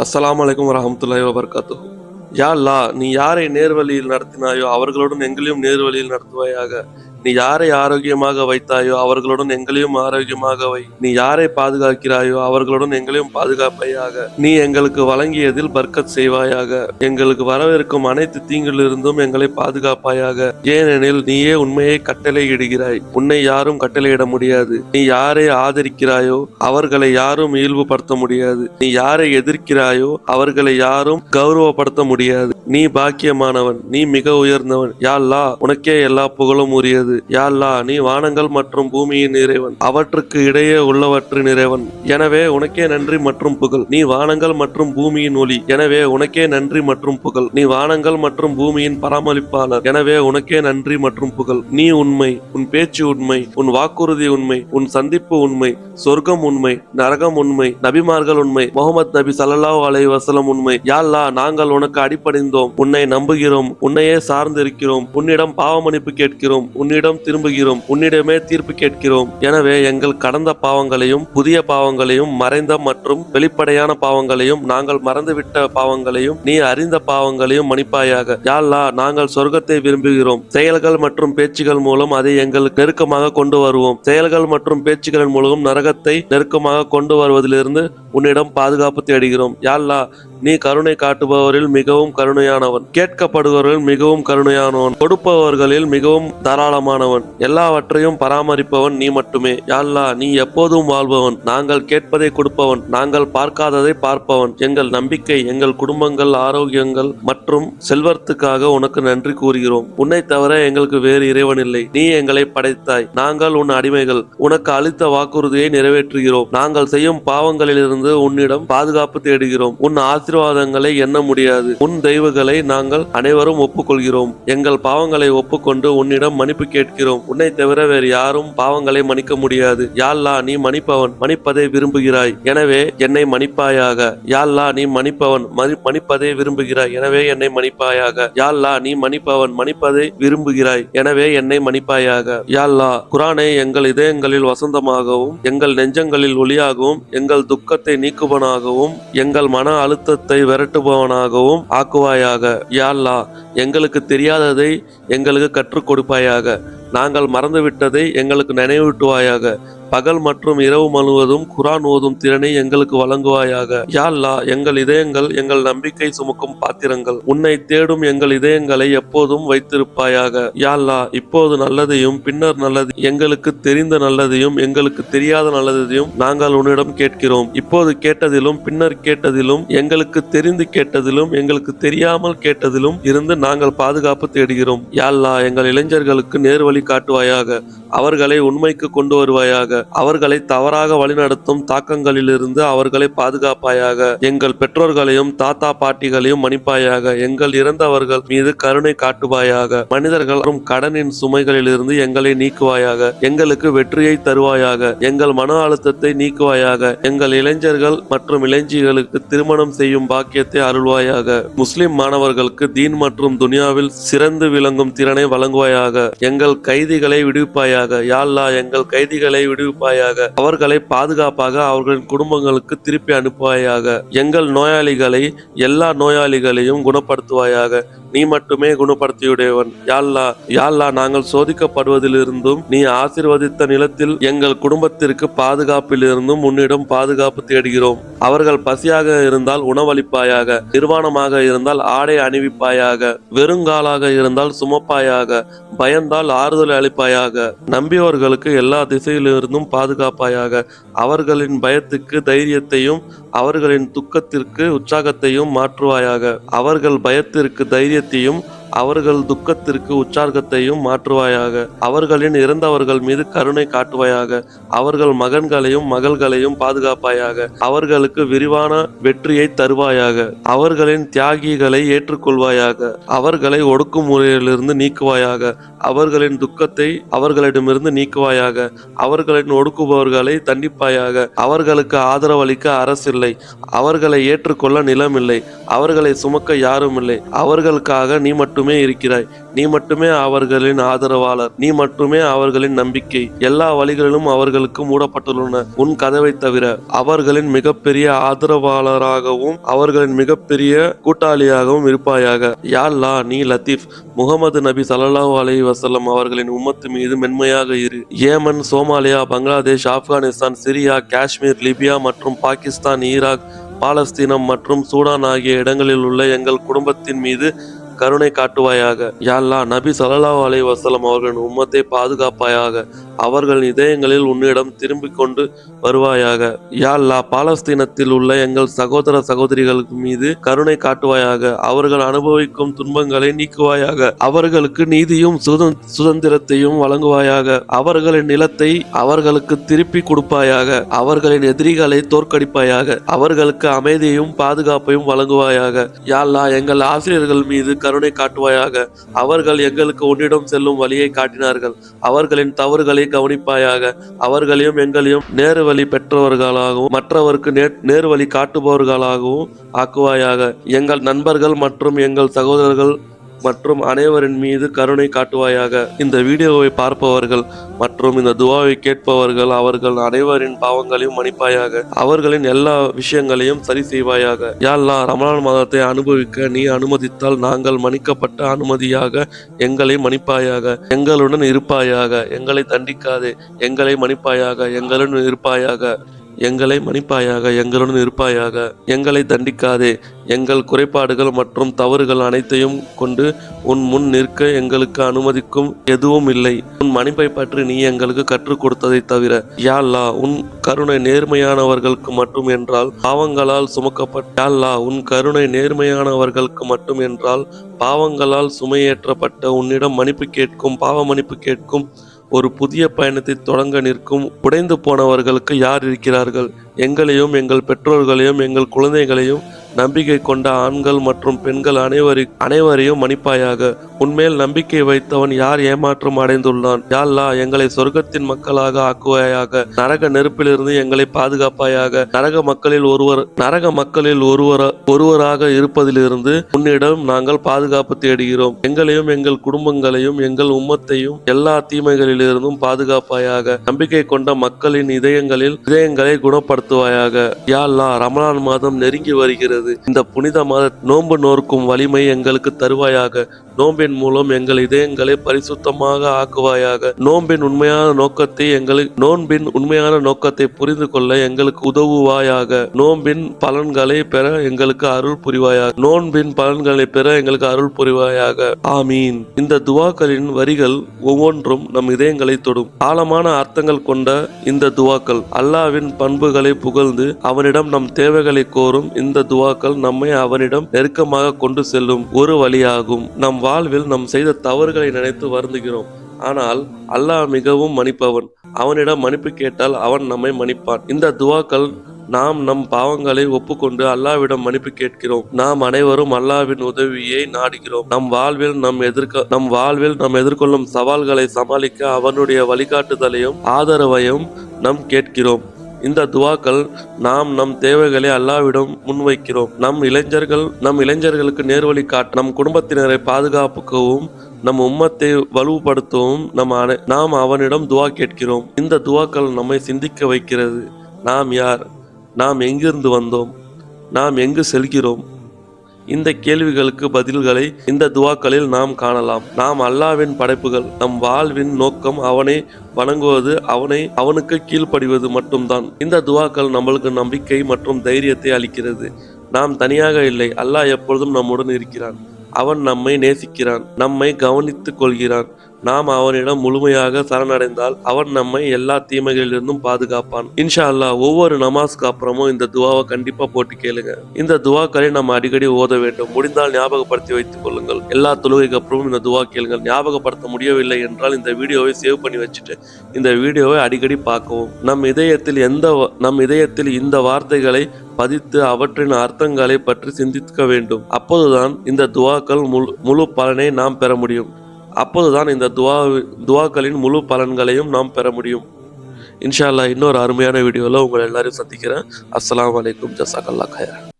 அஸ்லாம் அலைக்கும் வரமத்துல்லாய் வபர்காத்து யா அல்லா நீ யாரை நேர்வழியில் நடத்தினாயோ அவர்களுடன் எங்களையும் நேர்வழியில் நடத்துவாயாக. நீ யாரை ஆரோக்கியமாக வைத்தாயோ அவர்களுடன் எங்களையும் ஆரோக்கியமாக வை. நீ யாரை பாதுகாக்கிறாயோ அவர்களுடன் எங்களையும் பாதுகாப்பையாக. நீ எங்களுக்கு வழங்கியதில் பர்க்கத் செய்வாயாக. எங்களுக்கு வரவிருக்கும் அனைத்து தீங்கிலிருந்தும் எங்களை பாதுகாப்பாயாக. ஏனெனில் நீயே உண்மையை கட்டளையிடுகிறாய். உன்னை யாரும் கட்டளையிட முடியாது. நீ யாரை ஆதரிக்கிறாயோ அவர்களை யாரும் இயல்புபடுத்த முடியாது. நீ யாரை எதிர்க்கிறாயோ அவர்களை யாரும் கௌரவப்படுத்த முடியாது. நீ பாக்கியமானவன். நீ மிக உயர்ந்தவன். யா உனக்கே எல்லா புகழும் உரியது. யா யாழ்லா நீ வானங்கள் மற்றும் பூமியின் இறைவன். அவற்றுக்கு இடையே உள்ளவற்றின் இறைவன். எனவே உனக்கே நன்றி மற்றும் புகழ். நீ வானங்கள் மற்றும் பூமியின் ஒளி. எனவே உனக்கே நன்றி மற்றும் புகழ். நீ வானங்கள் மற்றும் பூமியின் பராமரிப்பாளர். எனவே உனக்கே நன்றி மற்றும் புகழ். நீ உண்மை உன் பேச்சு உண்மை உன் வாக்குறுதி உண்மை உன் சந்திப்பு உண்மை சொர்க்கம் உண்மை நரகம் உண்மை நபிமார்கள் உண்மை முகமது நபி சல்லாஹ் அலை வசலம் உண்மை. யா நாங்கள் உனக்கு அடிப்படைந்தோம் உன்னை நம்புகிறோம். உன்னையே சார்ந்திருக்கிறோம். உன்னிடம் பாவமன்னிப்பு கேட்கிறோம். உன்னிடம் திரும்புகிறோம். உன்னிடமே தீர்ப்பு கேட்கிறோம். எனவே எங்கள் கடந்த பாவங்களையும் புதிய பாவங்களையும் மறைந்த மற்றும் வெளிப்படையான பாவங்களையும் நாங்கள் மறந்துவிட்ட பாவங்களையும் நீ அறிந்த பாவங்களையும் மன்னிப்பாயாக. யாழ்லா நாங்கள் சொர்க்கத்தை விரும்புகிறோம். செயல்கள் மற்றும் பேச்சுகள் மூலம் அதை எங்களுக்கு நெருக்கமாக கொண்டு வருவோம். செயல்கள் மற்றும் பேச்சுகளின் மூலம் நரகத்தை நெருக்கமாக கொண்டு வருவதிலிருந்து உன்னிடம் பாதுகாப்பு தேடுகிறோம். யாழ்லா நீ கருணை காட்டுபவரில் மிகவும் கருணையானவன். கேட்கப்படுபவர்கள் மிகவும் கருணையானவன். கொடுப்பவர்களில் மிகவும் தாராளமானவன். எல்லாவற்றையும் பராமரிப்பவன் நீ மட்டுமே. யால்லா நீ எப்போதும் வாழ்பவன். நாங்கள் கேட்பதை கொடுப்பவன். நாங்கள் பார்க்காததை பார்ப்பவன். எங்கள் நம்பிக்கை எங்கள் குடும்பங்கள் ஆரோக்கியங்கள் மற்றும் செல்வத்துக்காக உனக்கு நன்றி கூறுகிறோம். உன்னை தவிர எங்களுக்கு வேறு இறைவன் இல்லை நீ எங்களை படைத்தாய். நாங்கள் உன் அடிமைகள். உனக்கு அளித்த வாக்குறுதியை நிறைவேற்றுகிறோம். நாங்கள் செய்யும் பாவங்களிலிருந்து உன்னிடம் பாதுகாப்பு தேடுகிறோம். உன் ஆசீர்வாதங்களை எண்ண முடியாது. உன் தெய்வங்களை நாங்கள் அனைவரும் ஒப்புக்கொள்கிறோம். எங்கள் பாவங்களை ஒப்புக்கொண்டு உன்னிடம் மன்னிப்பு கேட்கிறோம். உன்னை தவிர வேறு யாரும் பாவங்களை மன்னிக்க முடியாது. யாழ்லா நீ மன்னிப்பவன். மன்னிப்பதை விரும்புகிறாய். எனவே என்னை மன்னிப்பாயாக. யாழ்லா நீ மன்னிப்பவன். மன்னிப்பதை விரும்புகிறாய். எனவே என்னை மன்னிப்பாயாக. யாழ்லா நீ மன்னிப்பவன். மன்னிப்பதை விரும்புகிறாய். எனவே என்னை மன்னிப்பாயாக. யாழ்லா குரானை எங்கள் இதயங்களில் வசந்தமாகவும் எங்கள் நெஞ்சங்களில் ஒளியாகவும் எங்கள் துக்கத்தை நீக்குவனாகவும் எங்கள் மன அழுத்தத்தை விரட்டுபவனாகவும் ஆக்குவாயாக. யாழ்லா எங்களுக்கு தெரியாததை எங்களுக்கு கற்றுக் கொடுப்பாயாக. நாங்கள் மறந்துவிட்டதை எங்களுக்கு நினைவூட்டுவாயாக. பகல் மற்றும் இரவு முழுவதும் குரான் ஓதும் திறனை எங்களுக்கு வழங்குவாயாக. யா எங்கள் இதயங்கள் எங்கள் நம்பிக்கை சுமக்கும் பாத்திரங்கள். உன்னை தேடும் எங்கள் இதயங்களை எப்போதும் வைத்திருப்பாயாக. யா இப்போது நல்லதையும் பின்னர் நல்லது எங்களுக்கு தெரிந்த நல்லதையும் எங்களுக்கு தெரியாத நல்லதையும் நாங்கள் உன்னிடம் கேட்கிறோம். இப்போது கேட்டதிலும் பின்னர் கேட்டதிலும் எங்களுக்கு தெரிந்து கேட்டதிலும் எங்களுக்கு தெரியாமல் கேட்டதிலும் இருந்து நாங்கள் பாதுகாப்பு தேடுகிறோம். யா எங்கள் இளைஞர்களுக்கு நேர்வழி காட்டுவாயாக. அவர்களை உண்மைக்கு கொண்டு வருவாயாக. அவர்களை தவறாக வழிநடத்தும் தாக்கங்களிலிருந்து அவர்களை பாதுகாப்பாயாக எங்கள் பெற்றோர்களையும் தாத்தா பாட்டிகளையும் மன்னிப்பாயாக எங்கள் இறந்தவர்கள் மீது கருணை காட்டுவாயாக மனிதர்கள் கடனின் சுமைகளிலிருந்து எங்களை நீக்குவாயாக எங்களுக்கு வெற்றியை தருவாயாக எங்கள் மன அழுத்தத்தை நீக்குவாயாக எங்கள் இளைஞர்கள் மற்றும் இளைஞர்களுக்கு திருமணம் செய்யும் பாக்கியத்தை அருள்வாயாக முஸ்லிம் மாணவர்களுக்கு தீன் மற்றும் துனியாவில் சிறந்து விளங்கும் திறனை வழங்குவாயாக எங்கள் கைதிகளை விடுவிப்பாயாக யா எங்கள் கைதிகளை விடுவிப்பாயாக அவர்களை பாதுகாப்பாக அவர்களின் குடும்பங்களுக்கு திருப்பி அனுப்புவாயாக. எங்கள் நோயாளிகளை எல்லா நோயாளிகளையும் குணப்படுத்துவாயாக. நீ மட்டுமே குணப்படுத்தியுடையவன். யாழ்லா யாழ்லா நாங்கள் சோதிக்கப்படுவதிலிருந்தும் நீ ஆசிர்வதித்த நிலத்தில் எங்கள் குடும்பத்திற்கு பாதுகாப்பிலிருந்தும் உன்னிடம் பாதுகாப்பு தேடுகிறோம். அவர்கள் பசியாக இருந்தால் உணவளிப்பாயாக நிர்வாணமாக இருந்தால் ஆடை அணிவிப்பாயாக வெறுங்காலாக இருந்தால் சுமப்பாயாக பயந்தால் ஆறுதல் அளிப்பாயாக நம்பியவர்களுக்கு எல்லா திசையிலிருந்தும் பாதுகாப்பாயாக அவர்களின் பயத்துக்கு தைரியத்தையும் அவர்களின் துக்கத்திற்கு உற்சாகத்தையும் மாற்றுவாயாக. அவர்கள் பயத்திற்கு தைரியத்தையும் அவர்கள் துக்கத்திற்கு உற்சாகத்தையும் மாற்றுவாயாக. அவர்களின் இறந்தவர்கள் மீது கருணை காட்டுவாயாக. அவர்கள் மகன்களையும் மகள்களையும் பாதுகாப்பாயாக. அவர்களுக்கு விரிவான வெற்றியை தருவாயாக. அவர்களின் தியாகிகளை ஏற்றுக்கொள்வாயாக. அவர்களை ஒடுக்குமுறையிலிருந்து நீக்குவாயாக. அவர்களின் துக்கத்தை அவர்களிடமிருந்து நீக்குவாயாக. அவர்களின் ஒடுக்குபவர்களை தண்டிப்பாயாக. அவர்களுக்கு ஆதரவளிக்க அரசில்லை. அவர்களை ஏற்றுக்கொள்ள நிலமில்லை. அவர்களை சுமக்க யாரும் இல்லை அவர்களுக்காக நீ மட்டும் மட்டுமே இருக்கிறாய். நீ மட்டுமே அவர்களின் ஆதரவாளர். நீ மட்டுமே அவர்களின் நம்பிக்கை. எல்லா வழிகளிலும் அவர்களுக்கு மூடப்பட்டுள்ளன. உன் கதவை தவிர அவர்களின் மிகப்பெரிய ஆதரவாளராகவும் அவர்களின் மிகப்பெரிய கூட்டாளியாகவும் இருப்பாயாக. யாழ்லா நீ லத்தீப். முகமது நபி சல்லாஹூ அலி வசல்லம் அவர்களின் உம்மத்து மீது மென்மையாக இரு. Yemen Somalia Bangladesh Afghanistan Syria Kashmir Libya மற்றும் பாகிஸ்தான் ஈராக் பாலஸ்தீனம் மற்றும் சூடான் ஆகிய இடங்களில் உள்ள எங்கள் குடும்பத்தின் மீது கருணை காட்டுவாயாக. யாழ்லா நபி ஸல்லல்லாஹு அலை வசலம் அவர்களின் உம்மத்தை பாதுகாப்பாயாக அவர்கள் இதயங்களில் உன்னிடம் திரும்பிக் கொண்டு வருவாயாக. யாழ்லா பாலஸ்தீனத்தில் உள்ள எங்கள் சகோதர சகோதரிகளுக்கு மீது கருணை காட்டுவாயாக. அவர்கள் அனுபவிக்கும் துன்பங்களை நீக்குவாயாக. அவர்களுக்கு நீதியும் சுதந்திரத்தையும் வழங்குவாயாக. அவர்களின் நிலத்தை அவர்களுக்கு திருப்பி கொடுப்பாயாக. அவர்களின் எதிரிகளை தோற்கடிப்பாயாக. அவர்களுக்கு அமைதியையும் பாதுகாப்பையும் வழங்குவாயாக. யாழ்லா எங்கள் ஆசிரியர்கள் மீது கருணை காட்டுவாயாக. அவர்கள் எங்களுக்கு உன்னிடம் செல்லும் வழியை காட்டினார்கள். அவர்களின் தவறுகளை கவனிப்பாயாக. அவர்களையும் எங்களையும் நேரு வழி பெற்றவர்களாகவும் மற்றவருக்கு நே நேரு வழி காட்டுபவர்களாகவும் ஆக்குவாயாக. எங்கள் நண்பர்கள் மற்றும் எங்கள் சகோதரர்கள் மற்றும் அனைவரின் மீது கருணை காட்டுவாயாக. இந்த வீடியோவை பார்ப்பவர்கள் மற்றும் இந்த துவாவை கேட்பவர்கள் அவர்கள் அனைவரின் பாவங்களையும் மன்னிப்பாயாக. அவர்களின் எல்லா விஷயங்களையும் சரி செய்வாயாக. யாழ்லா அல்லாஹ் ரமலான் மாதத்தை அனுபவிக்க நீ அனுமதித்தால் நாங்கள் மன்னிக்கப்பட்ட அனுமதியாக எங்களை மன்னிப்பாயாக. எங்களுடன் இருப்பாயாக. எங்களை தண்டிக்காதே. எங்களை மன்னிப்பாயாக. எங்களுடன் இருப்பாயாக. எங்களை மன்னிப்பாயாக எங்களுடன் இருப்பாயாக. எங்களை தண்டிக்காதே. எங்கள் குறைபாடுகள் மற்றும் தவறுகள் அனைத்தையும் கொண்டு உன் முன் நிற்க எங்களுக்கு அனுமதிக்கும் எதுவும் இல்லை. உன் மன்னிப்பை பற்றி நீ எங்களுக்கு கற்றுக் கொடுத்ததை தவிர யா உன் கருணை நேர்மையானவர்களுக்கு மட்டும் என்றால் பாவங்களால் சுமக்கப்பட்ட யா உன் கருணை நேர்மையானவர்களுக்கு மட்டும் என்றால் பாவங்களால் சுமையேற்றப்பட்ட உன்னிடம் மன்னிப்பு கேட்கும் பாவ மன்னிப்பு கேட்கும் ஒரு புதிய பயணத்தை தொடங்க நிற்கும் உடைந்து போனவர்களுக்கு யார் இருக்கிறார்கள்? எங்களையும் எங்கள் பெற்றோர்களையும் எங்கள் குழந்தைகளையும் நம்பிக்கை கொண்ட ஆண்கள் மற்றும் பெண்கள் அனைவரி அனைவரையும் மன்னிப்பாயாக. உன்மேல் நம்பிக்கை வைத்தவன் யார் ஏமாற்றம் அடைந்துள்ளான்? யா எங்களை சொர்க்கத்தின் மக்களாக ஆக்குவாயாக. நரக நெருப்பிலிருந்து எங்களை பாதுகாப்பாயாக. நரக மக்களில் ஒருவர் நரக மக்களில் ஒருவர ஒருவராக இருப்பதிலிருந்து உன்னிடம் நாங்கள் பாதுகாப்பு தேடுகிறோம். எங்களையும் எங்கள் குடும்பங்களையும் எங்கள் உம்மத்தையும் எல்லா தீமைகளிலிருந்தும் பாதுகாப்பாயாக. நம்பிக்கை கொண்ட மக்களின் இதயங்களில் இதயங்களை குணப்படுத்துவாயாக. யா ரமலான் மாதம் நெருங்கி வருகிறது. இந்த புனித மாத நோன்பு நோர்க்கும் வலிமை எங்களுக்கு தருவாயாக. நோம்பின் மூலம் எங்கள் இதயங்களை பரிசுத்தமாக ஆக்குவாயாக. நோம்பின் உண்மையான நோக்கத்தை எங்களுக்கு நோன்பின் உண்மையான நோக்கத்தை புரிந்து கொள்ள எங்களுக்கு உதவுவாயாக. நோன்பின் பலன்களை பெற எங்களுக்கு அருள் புரிவாயாக. நோன்பின் பலன்களை பெற எங்களுக்கு அருள் புரிவாயாக. ஆமீன். இந்த துவாக்களின் வரிகள் ஒவ்வொன்றும் நம் இதயங்களை தொடும். ஆழமான அர்த்தங்கள் கொண்ட இந்த துவாக்கள் அல்லாவின் பண்புகளை புகழ்ந்து அவனிடம் நம் தேவைகளை கோரும். இந்த துவாக்கள் நம்மை அவனிடம் நெருக்கமாக கொண்டு செல்லும் ஒரு வழியாகும். நம் வாழ்வில் நாம் செய்த தவறுகளை நினைத்து வருந்துகிறோம். ஆனால் அல்லாஹ் மிகவும் மன்னிப்பவன். அவனிடம் மன்னிப்பு கேட்டால் அவன் நம்மை மன்னிப்பான். இந்த துவாக்கள் நாம் நம் பாவங்களை ஒப்புக்கொண்டு அல்லாவிடம் மன்னிப்பு கேட்கிறோம். நாம் அனைவரும் அல்லாவின் உதவியை நாடுகிறோம். நம் வாழ்வில் நம் எதிர்க்க நம் வாழ்வில் நாம் எதிர்கொள்ளும் சவால்களை சமாளிக்க அவனுடைய வழிகாட்டுதலையும் ஆதரவையும் நாம் கேட்கிறோம். இந்த துவாக்கள் நாம் நம் தேவைகளை அல்லாவிடம் முன்வைக்கிறோம். நம் இளைஞர்கள் நம் இளைஞர்களுக்கு நேர்வழி காட்ட நம் குடும்பத்தினரை பாதுகாப்புக்கவும் நம் உம்மத்தை வலுப்படுத்தவும் நம் அனை நாம் அவனிடம் துவா கேட்கிறோம். இந்த துவாக்கள் நம்மை சிந்திக்க வைக்கிறது. நாம் யார்? நாம் எங்கிருந்து வந்தோம்? நாம் எங்கு செல்கிறோம்? இந்த கேள்விகளுக்கு பதில்களை இந்த துவாக்களில் நாம் காணலாம். நாம் அல்லாவின் படைப்புகள் நம் வாழ்வின் நோக்கம் அவனை வணங்குவது அவனை அவனுக்கு கீழ்ப்படிவது மட்டும்தான். இந்த துவாக்கள் நம்மளுக்கு நம்பிக்கை மற்றும் தைரியத்தை அளிக்கிறது. நாம் தனியாக இல்லை அல்லாஹ் எப்பொழுதும் நம்முடன் இருக்கிறான். அவன் நம்மை நேசிக்கிறான் நம்மை கவனித்துக் கொள்கிறான். நாம் அவனிடம் முழுமையாக சரணடைந்தால் அவன் நம்மை எல்லா தீமைகளிலிருந்தும் பாதுகாப்பான். இன்ஷா அல்லாஹ் ஒவ்வொரு நமாஸ்க்கு அப்புறமும் இந்த துவாவை கண்டிப்பா போட்டு கேளுங்க. இந்த துவாக்களை நம்ம அடிக்கடி ஓத வேண்டும். முடிந்தால் ஞாபகப்படுத்தி வைத்துக் கொள்ளுங்கள். எல்லா தொழுகைக்கு அப்புறமும் இந்த துவா கேளுங்கள். ஞாபகப்படுத்த முடியவில்லை என்றால் இந்த வீடியோவை சேவ் பண்ணி வச்சுட்டு இந்த வீடியோவை அடிக்கடி பார்க்கவும். நம் இதயத்தில் எந்த நம் இதயத்தில் இந்த வார்த்தைகளை பதித்து அவற்றின் அர்த்தங்களை பற்றி சிந்திக்க வேண்டும். அப்போதுதான் இந்த துவாக்கள் முழு முழு பலனை நாம் பெற முடியும். அப்போதுதான் இந்த துவா துவாக்களின் முழு பலன்களையும் நாம் பெற முடியும். இன்ஷா அல்லா இன்னொரு அருமையான வீடியோவில் உங்களை எல்லாரையும் சந்திக்கிறேன். அஸ்ஸலாமு அலைக்கும். ஜசாக்கல்லா கயா